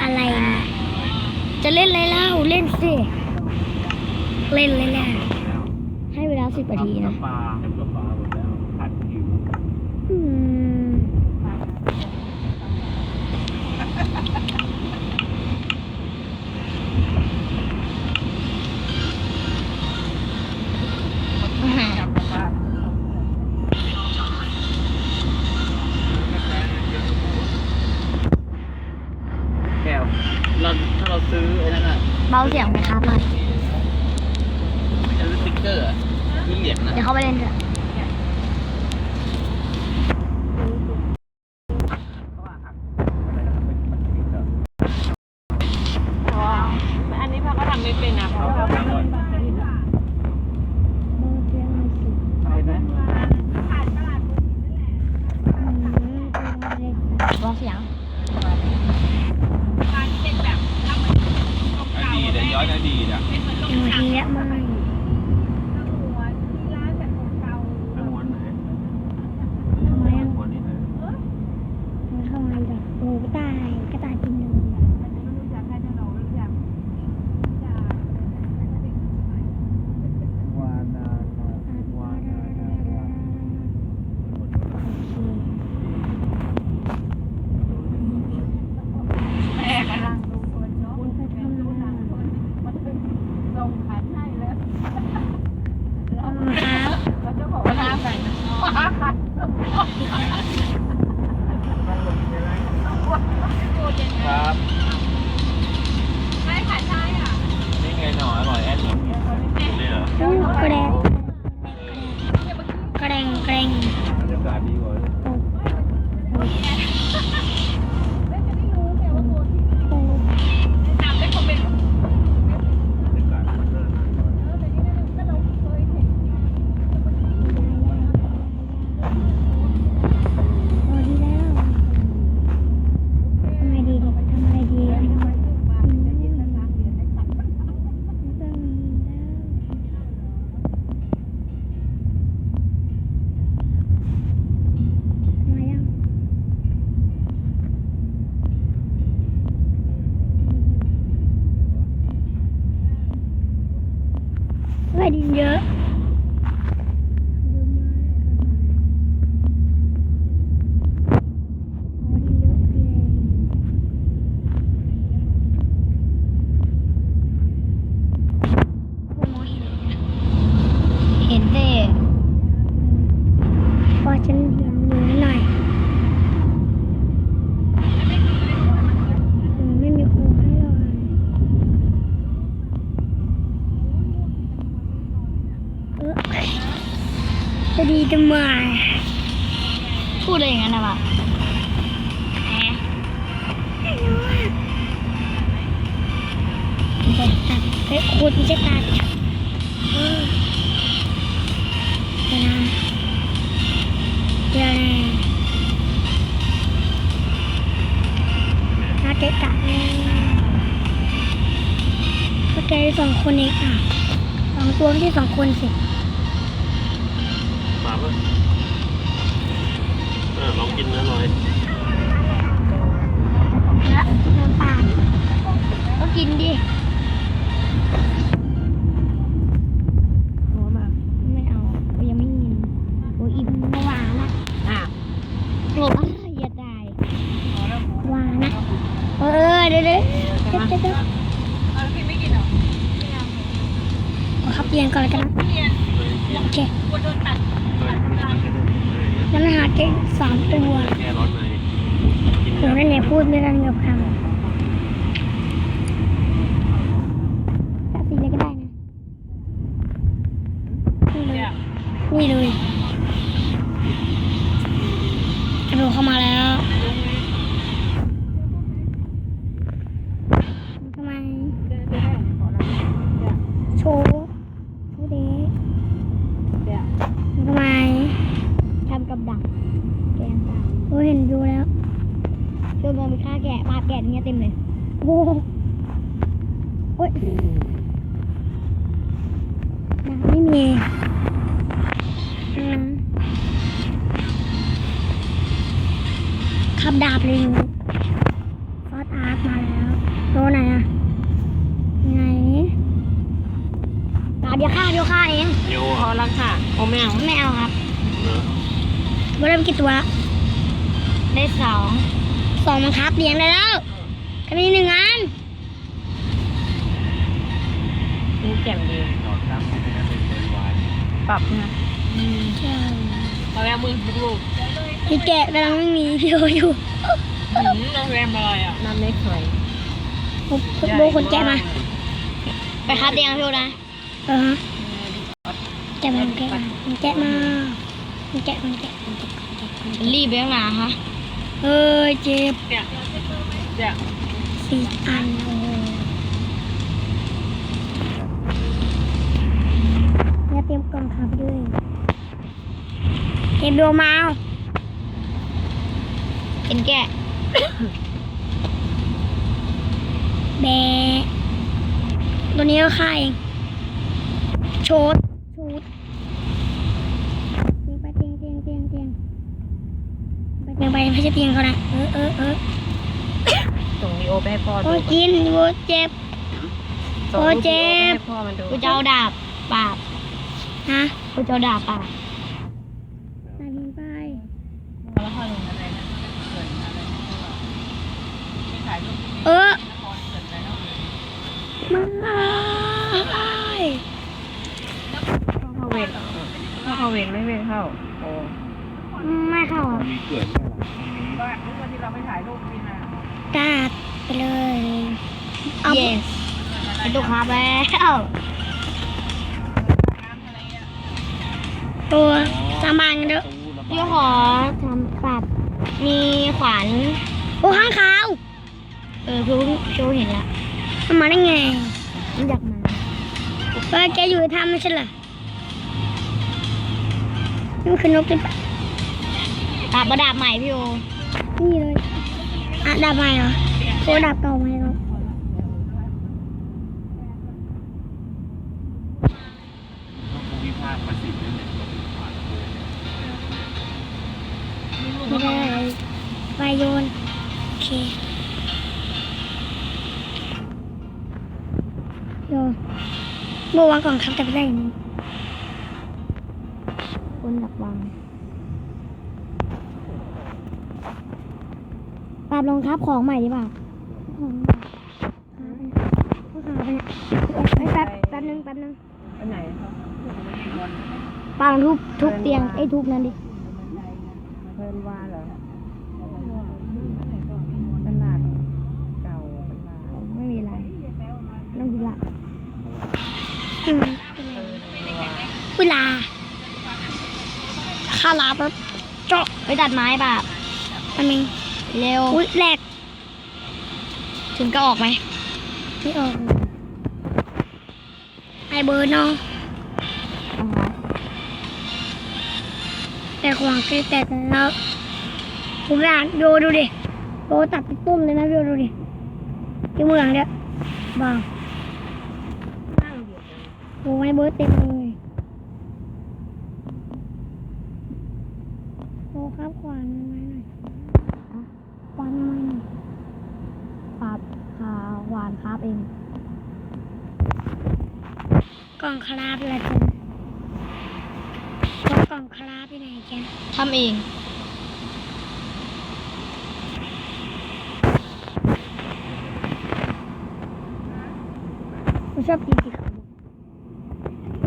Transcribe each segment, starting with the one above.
อะไรจะเล่นอะไรเล่าเล่นสิ เล่นเลยแหละให้เวลาสิบนาทีนะ Power これ。Hadi. จะดีจะมาพูดอะไรอย่างนั้นนะบ้าเฮ้ยคนจะตายเออเดี๋ยวนะเดี๋ยวนะเกะกะเข้าใจสองคนเองอะสองตัวไม่ใช่สองคนสิ เว้เออลองกินนะหน่อยแล้วน้ำปลาก็กินดิหัวมาไม่เอายังไม่กินโอ้อิ่มหวานนะอ้าวโอ้ยอย่าตายหวานนะเออเดี๋ยวเดี๋ยวเดี๋ยวเดี๋ยวเอาพี่ไม่กินหรอครับเปลี่ยนก่อนกันโอเคกดโดนตัด แล้วมันหาแค่สามตัวผมนั่นเนี่ยพูดไม่ได้กับคำนะนี่เลยนี่ระโดดเข้ามาแล้ว ช่วงนี้มีค่าแกะปลาแกะเนี่ยเต็มเลยโอ้โอ้ยน้ำไม่มีขับดาบเลิงฟอสอาร์ตมาแล้วตัวไหนอะไงดาเดียวฆ่าเดียวฆ่าเองโยพอรักวค่ะโอไม่เอาไม่เอาครับเริ่มกี่ตัว ได้สอง สองมันครับเลี้ยงได้แล้วก็มีหนึ่งอันนี่แจ่มดีนอนครับไม่ได้เป็นบริวารปรับนะใช่โรงแรมมือลูกพี่แกะกำลังวิ่งหนีพี่โออยู่ๆหืมโรงแรมอะไรอะน้ำเล็กสวยผมโบคนแกะมา ไปครับเดียงพี่โอนะเออฮะแกะมาแกะมามันแกะมามันแกะมันแกะมันแกะมันแกะมันแกะรีบไปข้างหน้าฮะ เอ้ยเจ็บเนี่ยเนี่ยสี่อันโอ้โหเนี่ยเตรียมกล่องขับด้วยเก็บดมาเอาเอ็นแกะแบะตัวนี้ก็ค่าเอง โชดชูดเตียงไปเตียงเตียงเตียงเตียง ไปเตียงไปไม่ใช่เตียงเขานะเออเออเออส่งวีโอไปให้พ่อดูโอ้ยกินโอ้ยเจ็บ ส่งโอ้รูยปเจ็วีโอไปบให้พ่อมันดูกูจะเอาดาบปาบฮะกูจะเอาดาบปาบนายพิงไปแล้วพ่อลงอะไรนะเกิดอะไรไปถ่ายรูปเออละครเกิดอะไรเนาะไม่พ่อเข้าเวรพ่อเข้าเวรไม่เวรเข้าโอ้ ไม่เข้าอะมีเกลื่อนแค่หลังก็วันที่เราไปถ่ายรูปนี่นะดาบไปเลย เอา yes ไปดูครับแล้วตัวสามัญเด้อตู้ระบายพี่ขอทำปัดมีขวานโอ้ข้างขาว เออพี่โชว์เห็นละมันมาได้ไงมันอยากมาเออแกอยู่ในถ้ำไม่ใช่เหรอนี่มันคือนกหรือเปล่าดาบมาดาบใหม่พี่โอ นี่เลยอะดาบใหม่เหรอโอดาบเก่าไหมเนาะต้องภูมิภาคประสิทธิ์นั่นแหละเราเป็นผ่านเลยไม่ได้ไปโยน โอเคโยนเมื่อวางก่องครับแต่ไม่ได้อย่างนี้คนดักวาง ปราบรองครับของใหม่ดีป่ะของใหม่ขาไปเนี่ยขาไปเนี่ยแป๊บแป๊บนึงแป๊บนึงไปไหนครับปางทุบทุบเตียงไอ้ยทุบนั่นดิเพลินวาเหรอตลาดเก่าตลาดไม่มีอะไรน้องกุละอืมกุลาข้าลาบเจาะไปตัดไม้ป่ะอันนึง เร็วอุ้ยแหลก ถึงก็ออกไหมไม่ออกไอเบอร์เนาะแต่ขวางคือแต่แล้วผมอยากโยดูดิโยตัดเป็นตุ้มเลยนะโยดูดิที่เมืองเนี่ยบ้านั่งเดียวกันโอ้ยเบอร์เต็มเลยโอ้ครับขวานไม้หน่อยข วานไม้หน่อยครับขาหวานครับเองกล่องคราบอะไรกันแล้วกล่องคราบไปไหนแกทำเองผมชอบตีสีขาว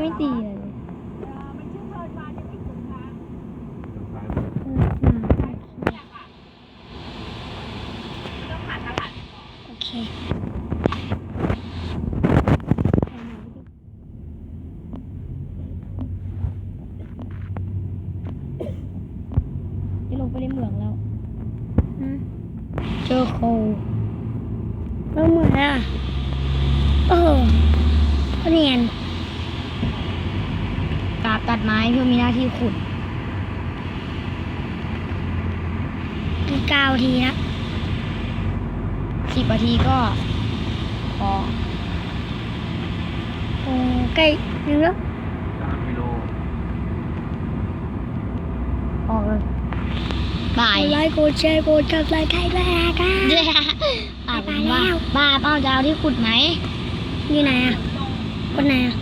ไม่ตีเลย โอเคจะลงไปในเหมืองแล้ว เจอโคแล้วเหมืองอะโอ้โหก็เนียนกาบตัดไม้เพื่อมีหน้าที่ขุดอีกเก้าทีนะสิบนาทีก็พอโอ้ใกล้นึงแล้วสามกิโลออกเลย บายกดไลค์กดแชร์กดกับไลค์ใครด้วยนะครับเย้อ่าเป็นว่าป้าเป้าจะเอาที่ขุดไหมอยู่ไหนอะคนไหนอะ